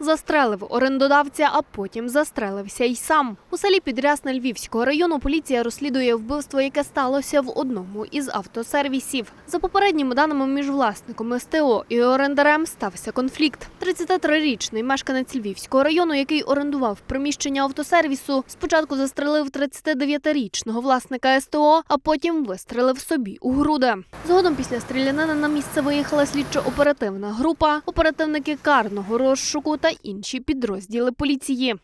Застрелив орендодавця, а потім застрелився й сам. У селі Підрясне Львівського району поліція розслідує вбивство, яке сталося в одному із автосервісів. За попередніми даними між власником СТО і орендарем стався конфлікт. 33-річний мешканець Львівського району, який орендував приміщення автосервісу, спочатку застрелив 39-річного власника СТО, а потім вистрелив собі у груди. Згодом після стрілянини на місце виїхала слідчо-оперативна група, оперативники карного розшуку та інші підрозділи поліції.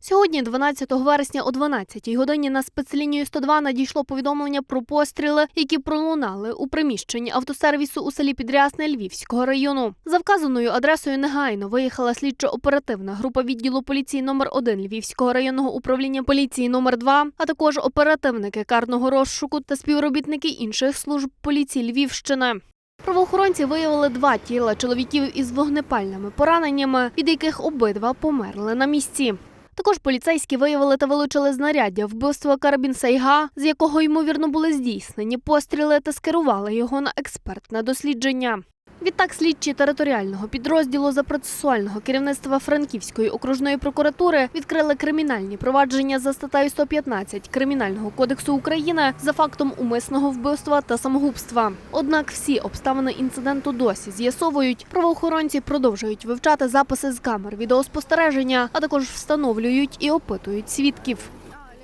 Сьогодні, 12 вересня о 12 годині, на спецлінію 102 надійшло повідомлення про постріли, які пролунали у приміщенні автосервісу у селі Підрясне Львівського району. За вказаною адресою негайно виїхала слідчо-оперативна група відділу поліції номер 1 Львівського районного управління поліції номер 2 а також оперативники карного розшуку та співробітники інших служб поліції Львівщини. Правоохоронці виявили два тіла чоловіків із вогнепальними пораненнями, від яких обидва померли на місці. Також поліцейські виявили та вилучили знаряддя вбивства карабін Сайга, з якого ймовірно були здійснені постріли та скерували його на експертне дослідження. Відтак слідчі територіального підрозділу за процесуального керівництва Франківської окружної прокуратури відкрили кримінальні провадження за статтею 115 Кримінального кодексу України за фактом умисного вбивства та самогубства. Однак всі обставини інциденту досі з'ясовують. Правоохоронці продовжують вивчати записи з камер відеоспостереження, а також встановлюють і опитують свідків.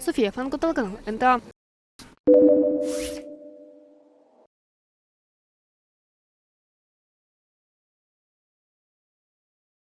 Софія Фенко, телеканал НТА.